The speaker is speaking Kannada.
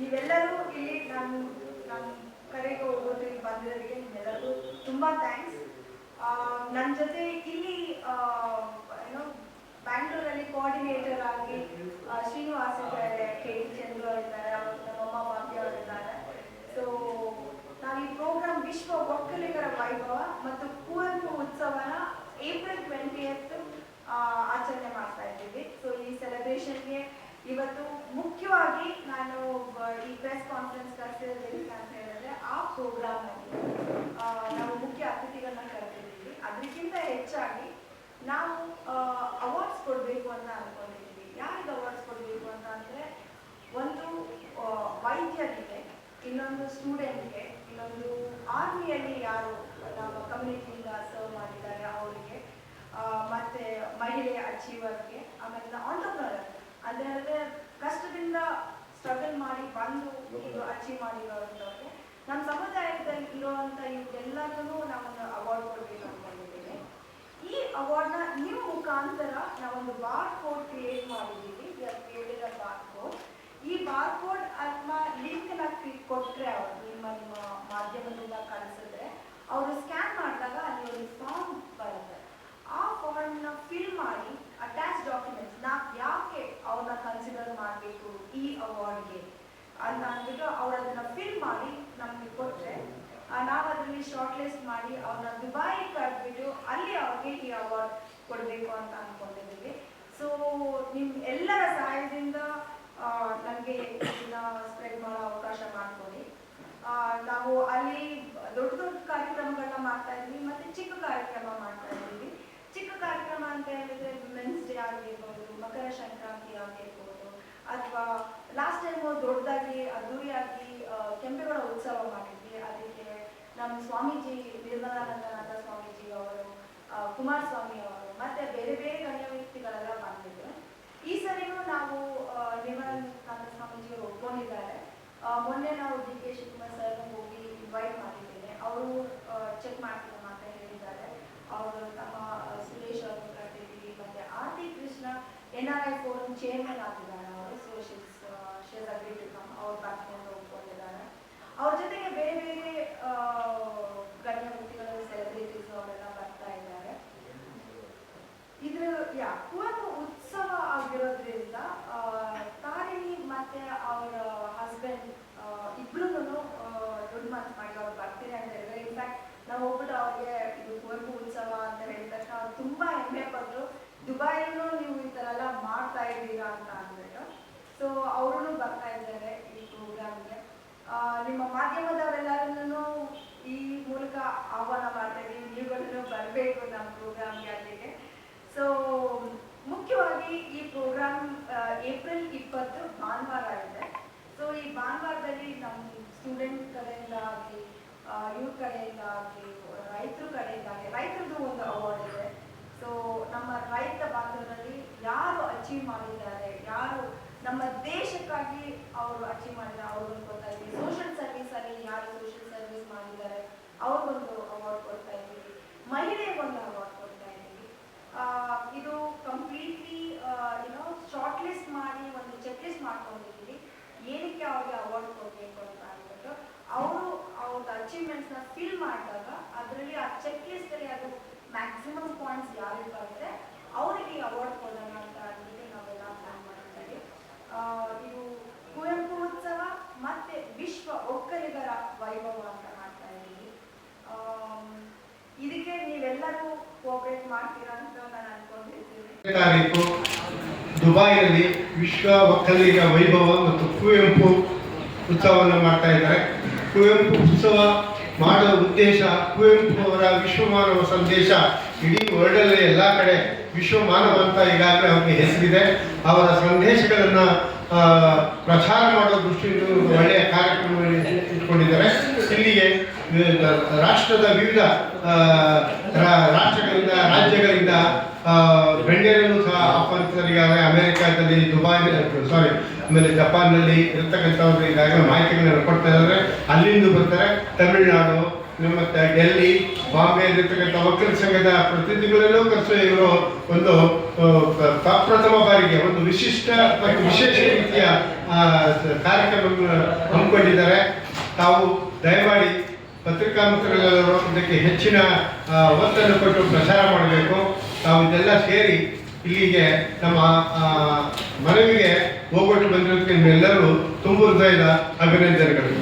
ನೀವೆಲ್ಲರೂ ಇಲ್ಲಿ ನಾನು ನಾನು ಕರೆಗೆ ಹೋಗೋದು, ಇಲ್ಲಿ ಬಂದಿರೋದಕ್ಕೆ ನಿಮ್ಮೆಲ್ಲರಿಗೂ ತುಂಬ ಥ್ಯಾಂಕ್ಸ್ ನನ್ನ ಜೊತೆ ಇಲ್ಲಿ ಏನೋ ಬ್ಯಾಂಗ್ಳೂರಲ್ಲಿ ಕೋಆರ್ಡಿನೇಟರ್ ಆಗಿ ಶ್ರೀನಿವಾಸ್ ಇದ್ದಾರೆ, ಕೆ. ಚಂದ್ರ ಚಂದ್ರು ಅವರಿದ್ದಾರೆ ನಮ್ಮಮ್ಮ ಭಾಗ್ಯ ಅವರಿದ್ದಾರೆ. ಸೊ ನಾವು ಈ ಪ್ರೋಗ್ರಾಮ್ ವಿಶ್ವ ಒಕ್ಕಲಿಗರ ವೈಭವ ಮತ್ತು ಕುವೆಂಪು ಉತ್ಸವನ ಏಪ್ರಿಲ್ ಟ್ವೆಂಟಿ ಆಚರಣೆ ಮಾಡ್ತಾ ಇದ್ದೀವಿ. ಸೊ ಈ ಸೆಲೆಬ್ರೇಷನ್ಗೆ ಇವತ್ತು ಮುಖ್ಯವಾಗಿ ನಾನು ಪ್ರೆಸ್ ಕಾನ್ಫರೆನ್ಸ್ ಕರೆಸಿರೋದು ಅಂತ ಹೇಳಿದ್ರೆ ಆ ಪ್ರೋಗ್ರಾಮ್ನಲ್ಲಿ ನಾವು ಮುಖ್ಯ ಅತಿಥಿಗಳನ್ನ ಕರೆದಿದ್ದೀವಿ. ಅದಕ್ಕಿಂತ ಹೆಚ್ಚಾಗಿ ನಾವು ಅವಾರ್ಡ್ಸ್ ಕೊಡಬೇಕು ಅಂತ ಅನ್ಕೊಂಡಿದ್ದೀವಿ. ಯಾರಿಗೆ ಅವಾರ್ಡ್ಸ್ ಕೊಡಬೇಕು ಅಂತ ಅಂದರೆ ಒಂದು ವೈದ್ಯರಿಗೆ, ಇನ್ನೊಂದು ಸ್ಟೂಡೆಂಟ್ಗೆ ಇನ್ನೊಂದು ಆರ್ಮಿಯಲ್ಲಿ ಯಾರು ನಮ್ಮ ಕಮ್ಯುನಿಟಿಯಿಂದ ಸರ್ವ್ ಮಾಡಿದ್ದಾರೆ ಅವರಿಗೆ ಮತ್ತು ಮಹಿಳೆ ಅಚೀವರ್ಗೆ ಆಮೇಲೆ ಆಂಟರ್ಪ್ರನರ್ ಅಂದ್ರೆ ಕಷ್ಟದಿಂದ ಸ್ಟ್ರಗಲ್ ಮಾಡಿ ಬಂದು ಅಚೀವ್ ಮಾಡಿರೋಂಥವ್ರಿಗೆ ನಮ್ಮ ಸಮುದಾಯದಲ್ಲಿ ಇರೋವಂಥ ಇವರೆಲ್ಲರಿಗೂ ನಾವೊಂದು ಅವಾರ್ಡ್ ಕೊಡಬೇಕು ಅನ್ಕೊಂಡಿದ್ದೇವೆ ಈ ಅವಾರ್ಡ್ನ ನಿಮ್ಮ ಮುಖಾಂತರ ನಾವೊಂದು ಬಾರ್ ಕೋಡ್ ಕ್ರಿಯೇಟ್ ಮಾಡಿದ್ದೀವಿ ಕ್ರಿಯೇಟೆಡ್ ಬಾರ್ ಕೋಡ್ ಈ ಬಾರ್ ಕೋಡ್ ಅಥವಾ ಲಿಂಕ್ನ ಕೊಟ್ಟರೆ ಅವರು ನಿಮ್ಮ ನಿಮ್ಮ ಮಾಧ್ಯಮದಿಂದ ಕಳಿಸಿದ್ರೆ ಅವರು ಸ್ಕ್ಯಾನ್ ಮಾಡಿದಾಗ ಅಲ್ಲಿ ಒಂದು ಫಾರ್ಮ್ ಬರುತ್ತೆ ಆ ಫಾರ್ಮ್ನ ಫಿಲ್ ಮಾಡಿ ಅಟ್ಯಾಚ್ ಡಾಕ್ಯುಮೆಂಟ್ಸ್ ನಾ ಯಾಕೆ ಅವ್ರನ್ನ ಕನ್ಸಿಡರ್ ಮಾಡಬೇಕು ಈ ಅವಾರ್ಡ್ಗೆ ಅಂತ ಅಂದ್ಬಿಟ್ಟು ಅವ್ರು ಅದನ್ನ ಫಿಲ್ ಮಾಡಿ ನಮಗೆ ಕೊಟ್ಟರೆ ನಾವು ಅದರಲ್ಲಿ ಶಾರ್ಟ್ ಲಿಸ್ಟ್ ಮಾಡಿ ಅವ್ರನ್ನ ದುಬಾಯಿ ಕರೆದ್ಬಿಟ್ಟು ಅಲ್ಲಿ ಅವ್ರಿಗೆ ಈ ಅವಾರ್ಡ್ ಕೊಡಬೇಕು ಅಂತ ಅನ್ಕೊಂಡಿದ್ದೀವಿ ಸೊ ನಿಮ್ ಎಲ್ಲರ ಸಹಾಯದಿಂದ ನನಗೆ ಇದನ್ನ ಸ್ಪ್ರೆಡ್ ಮಾಡೋ ಅವಕಾಶ ಮಾಡ್ಕೊಡಿ. ನಾವು ಅಲ್ಲಿ ದೊಡ್ಡ ದೊಡ್ಡ ಕಾರ್ಯಕ್ರಮಗಳನ್ನ ಮಾಡ್ತಾ ಇದ್ವಿ ಮತ್ತೆ ಚಿಕ್ಕ ಕಾರ್ಯಕ್ರಮ ಮಾಡ್ತಾ ಇದ್ದೀವಿ. ಚಿಕ್ಕ ಕಾರ್ಯಕ್ರಮ ಅಂತ ಹೇಳಿದ್ರೆ ಮೆನ್ಸ್ ಡೇ ಆಗಿರ್ಬೋದು, ಮಕರ ಸಂಕ್ರಾಂತಿ ಆಗಿರ್ಬೋದು, ಅಥವಾ ಲಾಸ್ಟ್ ಟೈಮ್ ದೊಡ್ಡದಾಗಿ ಅದ್ದೂರಿಯಾಗಿ ಆ, ಕೆಂಪೇಗೌಡ ಉತ್ಸವ ಮಾಡಿದ್ವಿ. ಅದಕ್ಕೆ ನಮ್ಮ ಸ್ವಾಮೀಜಿ ನಿರ್ಮಲಾನಂದನಾಥ ಸ್ವಾಮೀಜಿ ಅವರು ಕುಮಾರ ಕುಮಾರಸ್ವಾಮಿ ಅವರು, ಮತ್ತೆ ಬೇರೆ ಬೇರೆ ಗಣ್ಯ ವ್ಯಕ್ತಿಗಳೆಲ್ಲ ಬಂದಿದ್ರು. ಈ ಸರಿನೂ ನಾವು ನಿರ್ಮಲಾನಂದ ಸ್ವಾಮೀಜಿ ಅವರು ಒಪ್ಕೊಂಡಿದ್ದಾರೆ. ಮೊನ್ನೆ ನಾವು ಡಿ ಕೆ ಶಿವಕುಮಾರ್ ಸರ್ ಹೋಗಿ ಇನ್ವೈಟ್ ಮಾಡಿದ್ದೇನೆ. ಅವರು ಚೆಕ್ ಮಾಡ್ತೀನಿ ಅಂತ ಹೇಳಿದ್ದಾರೆ. ಅವರು ತಮ್ಮ ಸುರೇಶ್ ಅವರು ಕರೆದಿದ್ದೀವಿ ಮತ್ತೆ R T Krishna N R I forum chairman ಆಗಿದ್ದಾರೆ ಅವರು so she's she's agree to come ಅವ್ರು ಬರ್ತೀನಿ ಅಂತ ಒಪ್ಕೊಂಡಿದ್ದಾರೆ ಅವ್ರ ಜೊತೆಗೆ ಬೇರೆ ಬೇರೆ ಆ, ಗಣ್ಯ ವ್ಯಕ್ತಿಗಳು ಸೆಲೆಬ್ರಿಟೀಸ್ ಅವರೆಲ್ಲ ಬರ್ತಾ ಇದ್ದಾರೆ ಇದ್ರ ಯಾ ಕುವೆಂಪು ಉತ್ಸವ ಆಗಿರೋದ್ರಿಂದ ಆ, ತಾರಿಣಿ ಮತ್ತೆ ಅವರ ಹಸ್ಬೆಂಡ್ ಇಬ್ರು ದೊಡ್ಡ ಮನಸ್ಸು ಮಾಡಿ ಅವ್ರು ಬರ್ತೀರಿ ಅಂತ ಹೇಳಿದ್ರೆ ಇನ್ಫ್ಯಾಕ್ಟ್ ನಾವು ಹೋಗ್ಬಿಟ್ಟು ಅವ್ರಿಗೆ ಇದು ಕುವೆಂಪು ಉತ್ಸವ ಅಂತ ಹೇಳಿದ ತಕ್ಷಣ ಅವ್ರು ತುಂಬಾ ಹೆಮ್ಮೆ ಪಟ್ರು ದುಬೈನೂ ನೀವು ಈ ತರ ಎಲ್ಲ ಮಾಡ್ತಾ ಇದ್ದೀರಾ ಅಂತ ಅಂದ್ಬಿಟ್ಟು ಸೊ ಅವರು ಬರ್ತಾ ಇದ್ದಾರೆ ಈ ಪ್ರೋಗ್ರಾಮ್ಗೆ ನಿಮ್ಮ ಮಾಧ್ಯಮದವರೆಲ್ಲರನ್ನು ಈ ಮೂಲಕ ಆಹ್ವಾನ ಮಾಡ್ತಾ ನೀವುಗಳನ್ನು ಬರಬೇಕು ನಮ್ಮ ಪ್ರೋಗ್ರಾಮ್ಗೆ ಅಲ್ಲಿಗೆ ಸೊ ಮುಖ್ಯವಾಗಿ ಈ ಪ್ರೋಗ್ರಾಮ್ ಏಪ್ರಿಲ್ ಇಪ್ಪತ್ತು ಭಾನುವಾರ ಇದೆ. ಸೊ ಈ ಭಾನುವಾರದಲ್ಲಿ ನಮ್ಮ ಸ್ಟೂಡೆಂಟ್ ಕಡೆಯಿಂದ ಆಗಲಿ ಇವ್ರ ಕಡೆಯಿಂದ ಆಗಲಿ, ರೈತರ ಕಡೆಯಿಂದ ಆಗಲಿ, ರೈತರದ್ದು ಒಂದು ಅವಾರ್ಡ್ ಇದೆ. ಸೊ ನಮ್ಮ ರೈತ ಬಾಂಧವರಲ್ಲಿ ಯಾರು ಅಚೀವ್ ಮಾಡಿದ್ದಾರೆ, ಯಾರು ನಮ್ಮ ದೇಶಕ್ಕಾಗಿ ಅವರು ಅಚೀವ್ ಮಾಡಿದ್ದಾರೆ ಅವ್ರಿಗೊಂದು ಕೊಡ್ತಾ ಇದ್ದೀವಿ ಸೋಷಿಯಲ್ ಸರ್ವಿಸ್ ಅಲ್ಲಿ ಯಾರು ಸೋಷಿಯಲ್ ಸರ್ವಿಸ್ ಮಾಡಿದ್ದಾರೆ ಅವ್ರಿಗೊಂದು ಅವಾರ್ಡ್ ಕೊಡ್ತಾ ಇದ್ದೀವಿ ಮಹಿಳೆಗೊಂದು ಅವಾರ್ಡ್ ಕೊಡ್ತಾ ಇದ್ದೀವಿ ಆ, ಇದು ಕಂಪ್ಲೀಟ್ಲಿ ಏನೋ ಶಾರ್ಟ್ ಲಿಸ್ಟ್ ಮಾಡಿ ಒಂದು ಚೆಕ್ ಲಿಸ್ಟ್ ಮಾಡ್ಕೊಂಡಿದ್ದೀವಿ ಏನಕ್ಕೆ ಅವ್ರಿಗೆ ಅವಾರ್ಡ್ ಕೊಡಬೇಕು ಅಂತ ಅಂದ್ಬಿಟ್ಟು ಅವರು ಅವ್ರದ್ದು ಅಚೀವ್ಮೆಂಟ್ಸ್ನ ಫಿಲ್ ಮಾಡಿದಾಗ ಅದರಲ್ಲಿ ಆ ಚೆಕ್ ಲಿಸ್ಟ್ ಅಲ್ಲಿ ಅದು ಮ್ಯಾಕ್ಸಿಮಮ್ ಪಾಯಿಂಟ್ಸ್ ಯಾರಿಗೆ ಬರುತ್ತೆ, ಅವರಿಗೆ ಅವಾರ್ಡ್ ಕೊಡೋಣ ಅಂತ ಅಂದ್ಬಿಟ್ಟು ನಾವೆಲ್ಲ ಪ್ಲಾನ್ ಮಾಡಿದ್ದೀವಿ ಇದು ಕುವೆಂಪು ಉತ್ಸವ ಮತ್ತೆ ವಿಶ್ವ ಒಕ್ಕಲಿಗರ ವೈಭವ ಅಂತ ಮಾಡ್ತಾ ಇದ್ದೀವಿ. ಇದಕ್ಕೆ ನೀವೆಲ್ಲರೂ ಕೋಪರೇಟ್ ಮಾಡ್ತೀರಾ ಅಂತ ನಾನು ಅನ್ಕೊಂಡಿದ್ದೀನಿ ತಾರೀಕು ದುಬೈನಲ್ಲಿ ವಿಶ್ವ ಒಕ್ಕಲಿಗ ವೈಭವ ಮತ್ತು ಕುವೆಂಪು ಉತ್ಸವವನ್ನು ಮಾಡ್ತಾ ಇದ್ದಾರೆ. ಕುವೆಂಪು ಉತ್ಸವ ಮಾಡುವ ಉದ್ದೇಶ, ಕುವೆಂಪು ಅವರ ವಿಶ್ವಮಾನವ ಸಂದೇಶ, ಇಡೀ ವರ್ಲ್ಡಲ್ಲಿ ಎಲ್ಲ ಕಡೆ ವಿಶ್ವಮಾನವ ಅಂತ ಈಗಾಗಲೇ ಅವರಿಗೆ ಹೆಸರಿದೆ. ಅವರ ಸಂದೇಶಗಳನ್ನು ಪ್ರಚಾರ ಮಾಡೋ ದೃಷ್ಟಿಯಿಂದ ಒಳ್ಳೆಯ ಕಾರ್ಯಕ್ರಮವನ್ನು ಇಟ್ಕೊಂಡಿದ್ದಾರೆ ಇಲ್ಲಿಗೆ ರಾಷ್ಟ್ರದ ವಿವಿಧ ರಾಷ್ಟ್ರಗಳಿಂದ, ರಾಜ್ಯಗಳಿಂದ ಗಣ್ಯರನ್ನು ಸಹ ಆಹ್ವಾನಿಸಿದ್ದಾರೆ ಅಮೆರಿಕಾದಲ್ಲಿ ದುಬೈ ಸಾರಿ ಆಮೇಲೆ ಜಪಾನ್ನಲ್ಲಿ ಇರ್ತಕ್ಕಂಥವ್ರು ಈಗಾಗಲೇ ಮಾಹಿತಿಗಳನ್ನು ಕೊಡ್ತಾ ಇದ್ದಾರೆ. ಅಲ್ಲಿಂದ ಬರ್ತಾರೆ ತಮಿಳುನಾಡು ಮತ್ತೆ ಡೆಲ್ಲಿ, ಬಾಂಬೆ ಬಾಂಬೆಯಲ್ಲಿರ್ತಕ್ಕಂಥ ವಕೀಲ ಸಂಘದ ಪ್ರತಿನಿಧಿಗಳೆಲ್ಲೂ ಕರೆಸೋ ಇವರು ಒಂದು ಪ್ರಥಮ ಬಾರಿಗೆ, ಒಂದು ವಿಶಿಷ್ಟ ಮತ್ತು ವಿಶೇಷ ರೀತಿಯ ಕಾರ್ಯಕ್ರಮ ಹಮ್ಮಿಕೊಂಡಿದ್ದಾರೆ. ತಾವು ದಯಮಾಡಿ ಪತ್ರಿಕಾ ಇದಕ್ಕೆ ಹೆಚ್ಚಿನ ಒತ್ತನ್ನು ಕೊಟ್ಟು ಪ್ರಚಾರ ಮಾಡಬೇಕು. ತಾವು ಇದೆಲ್ಲ ಸೇರಿ ಇಲ್ಲಿಗೆ ನಮ್ಮ ಮನವಿಗೆ ಹೋಗೊಟ್ಟು ಬಂದಿರೋದಕ್ಕೆ ನಿಮ್ಮೆಲ್ಲರೂ ತುಂಬ ಹೃದಯದ ಅಭಿನಂದನೆಗಳು.